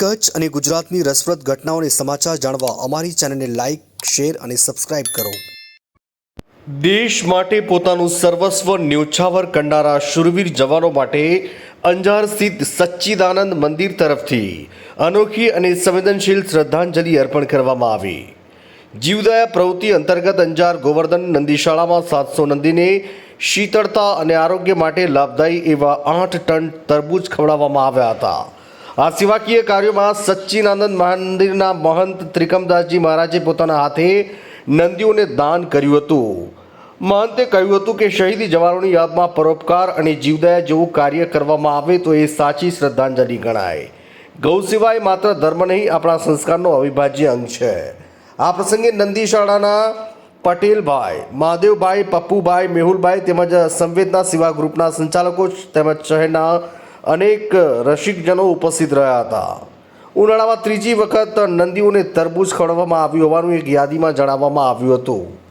કચ્છ અને ગુજરાતની રસપ્રદ ઘટનાઓને સમાચાર જાણવા અમારી ચેનલને લાઇક શેર અને સબસ્ક્રાઇબ કરો. દેશ માટે પોતાનું સર્વસ્વ ન્યોછાવર કરનારા શુરવીર જવાનો માટે અંજાર સ્થિત સચ્ચિદાનંદ મંદિર તરફથી અનોખી અને સંવેદનશીલ શ્રદ્ધાંજલિ અર્પણ કરવામાં આવી. જીવદયા પ્રવૃત્તિ અંતર્ગત અંજાર ગોવર્ધન નંદીશાળામાં સાતસો નંદીને શીતળતા અને આરોગ્ય માટે લાભદાયી એવા આઠ ટન તરબૂચ ખવડાવવામાં આવ્યા હતા. આ સેવાકીય કાર્યોમાં સચ્ચિનાનંદ મંદિરના મહંત ત્રિકમદાસજી મહારાજે પોતાના હાથે નંદીઓને દાન કર્યું હતું. મહંતે કહ્યું હતું કે શહીદી જવાનોની યાદમાં પરોપકાર અને જીવદયા જેવું કાર્ય કરવામાં આવે તો એ સાચી શ્રદ્ધાંજલિ ગણાય. ગૌ સિવાય માત્ર ધર્મ નહીં, આપણા સંસ્કારનો અવિભાજ્ય અંગ છે. આ પ્રસંગે નંદી શાળાના પટેલભાઈ, મહાદેવભાઈ, પપ્પુભાઈ, મેહુલભાઈ તેમજ સંવેદના સેવા ગ્રુપના સંચાલકો તેમજ શહેરના અનેક રસિકજનો ઉપસ્થિત રહ્યા હતા. ઉનાળામાં ત્રીજી વખત નંદીઓને તરબૂચ ખવડાવવામાં આવ્યું હોવાનું એક યાદીમાં જણાવવામાં આવ્યું હતું.